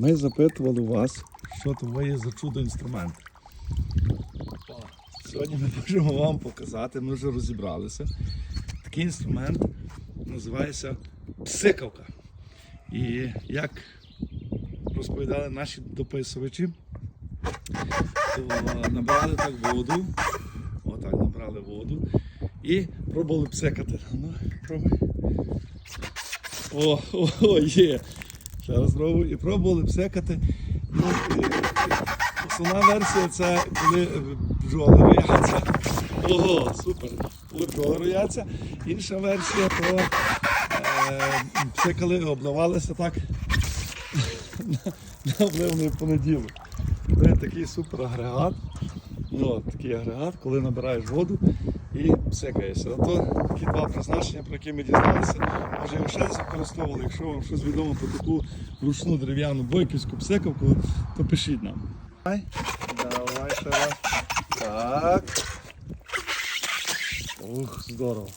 Ми запитували вас, що то є за чудо інструмент. Сьогодні ми можемо вам показати, ми вже розібралися. Такий інструмент називається псикавка. І як розповідали наші дописувачі, то набрали так воду, отак набрали воду і пробували псикати. Ну. О, о, о, є. Ще раз пробую. І пробували псикати. Ну, Основна версія це коли бджоли рояться. Ого, супер. Коли бджоли рояться. Інша версія, то е, псикали, обливалися так на, на обливний понеділок. Це такий супер агрегат. Ну, такий агрегат, коли набираєш воду і псикаєшся. Тобто такі два призначення, про які ми дізналися, може його ще десь використовували. Якщо вам щось відомо про таку ручну дерев'яну бойківську псикавку, то пишіть нам. Давай, давай ще раз. Так. Ух, здорово.